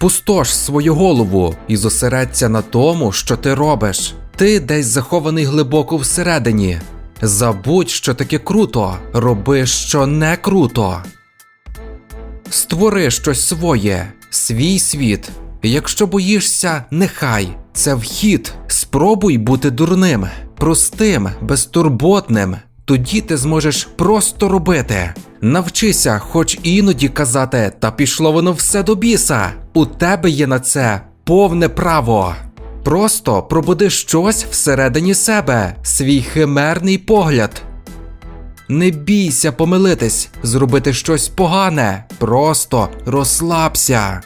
Спустош свою голову і зосередься на тому, що ти робиш. Ти десь захований глибоко всередині. Забудь, що таке круто, роби, що не круто. Створи щось своє, свій світ. Якщо боїшся, нехай це вхід. Спробуй бути дурним, простим, безтурботним. Тоді ти зможеш просто робити. Навчися, хоч іноді казати, та пішло воно все до біса. У тебе є на це повне право. Просто пробуди щось всередині себе, свій химерний погляд. Не бійся помилитись, зробити щось погане, просто розслабся.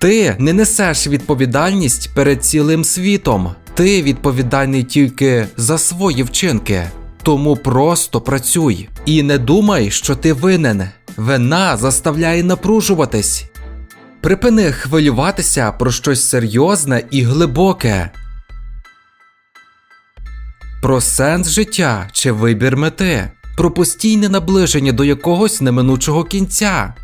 Ти не несеш відповідальність перед цілим світом. Ти відповідальний тільки за свої вчинки. Тому просто працюй і не думай, що ти винен. Вина заставляє напружуватись. Припини хвилюватися про щось серйозне і глибоке. Про сенс життя чи вибір мети, про постійне наближення до якогось неминучого кінця.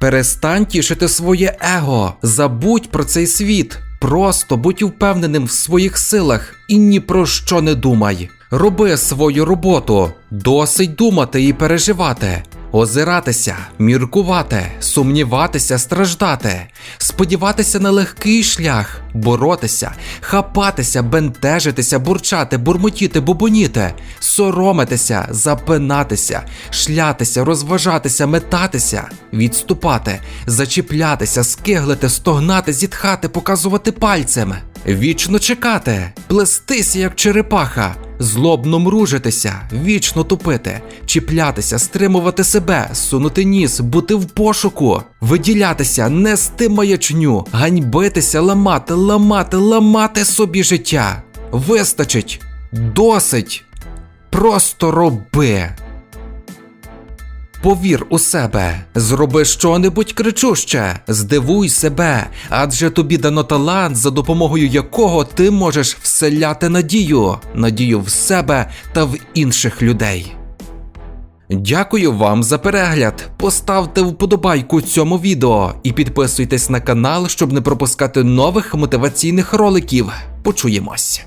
Перестань тішити своє его, забудь про цей світ. Просто будь впевненим в своїх силах і ні про що не думай. Роби свою роботу, досить думати і переживати, озиратися, міркувати, сумніватися, страждати, сподіватися на легкий шлях, боротися, хапатися, бентежитися, бурчати, бурмотіти, бубоніти, соромитися, запинатися, шлятися, розважатися, метатися, відступати, зачіплятися, скиглити, стогнати, зітхати, показувати пальцем, вічно чекати, плестися, як черепаха. Злобно мружитися, вічно тупити, чіплятися, стримувати себе, сунути ніс, бути в пошуку, виділятися, нести маячню, ганьбитися, ламати, ламати, ламати собі життя. Вистачить, досить. Просто роби. Повір у себе, зроби щонебудь кричуще, здивуй себе, адже тобі дано талант, за допомогою якого ти можеш вселяти надію, надію в себе та в інших людей. Дякую вам за перегляд. Поставте вподобайку цьому відео і підписуйтесь на канал, щоб не пропускати нових мотиваційних роликів. Почуємось.